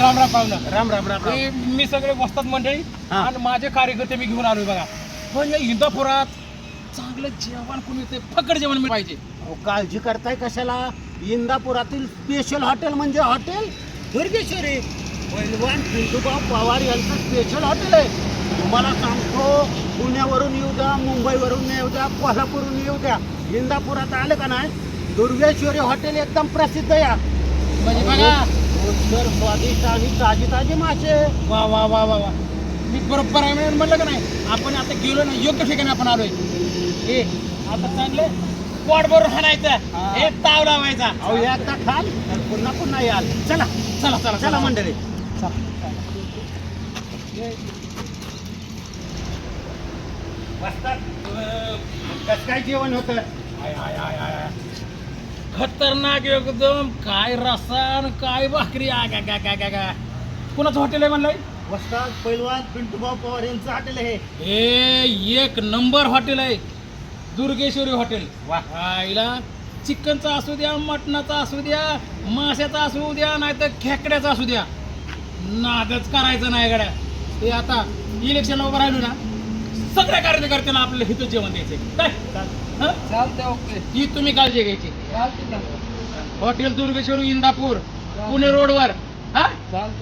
राम राम पाहुणं. राम राम राम राम. हे मी सगळे वस्तात मंडळी हा. आणि माझे कार्यकर्ते मी घेऊन आलोय बघा. पण या इंदापुरात चांगलं जेवण कोणी ते फकड जेवण मी पाहिजे. अहो, काळजी करताय कशाला? इंदापुरातील स्पेशल हॉटेल म्हणजे हॉटेल दुर्गेश्वरी. पैलवान पिंटूभाऊ पवार यांचं स्पेशल हॉटेल आहे. तुम्हाला सांगतो पुण्यावरून येऊ द्या मुंबईवरून येऊ द्या कोल्हापूरहून येऊ द्या. इंदापुरात आलं का नाही? दुर्गेश्वरी हॉटेल एकदम प्रसिद्ध आहे. म्हणजे बघा रोजगार स्वादिष्ट आणि ताजी ताजी मासे. वा वा वा वा वा. मी बरोबर आहे म्हणून म्हणलं का नाही? आपण आता गेलो ना योग्य ठिकाणी आपण आलोय. ए आता चांगले पोट भरून हाणायचं. हा. हे ताव लावायचा. अहो एकदा खाल तर पुन्हा पुन्हा याल. चला चला चला चला मंडळी. कसं काय जेवण होतं. खतरनाक एकदम. काय रसान काय भाकरी. आ गा गा गा गा कुणाचं हॉटेल आहे म्हणलंय? वस्ताद पैलवान पिंटूभाऊ पवार यांचं हॉटेल आहे हे. एक नंबर हॉटेल आहे. दुर्गेश्वरी हॉटेल. आईला चिकनचा असू द्या मटणाचा असू द्या माशाचा असू द्या नाही तर खेकड्याचा असू द्या. नादच करायचं नाही गड्या. ते आता इलेक्शन उभं राहिलो ना सगळ्या कार्यकर्त्यांना आपल्याला हिथं जेवण द्यायचंय. काय? हं? ओके. ही तुम्ही काळजी घ्यायची. हॉटेल दुर्गेश्वरी इंदापूर पुणे रोडवर. हा?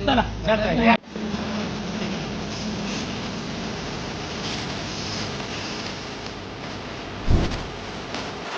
चला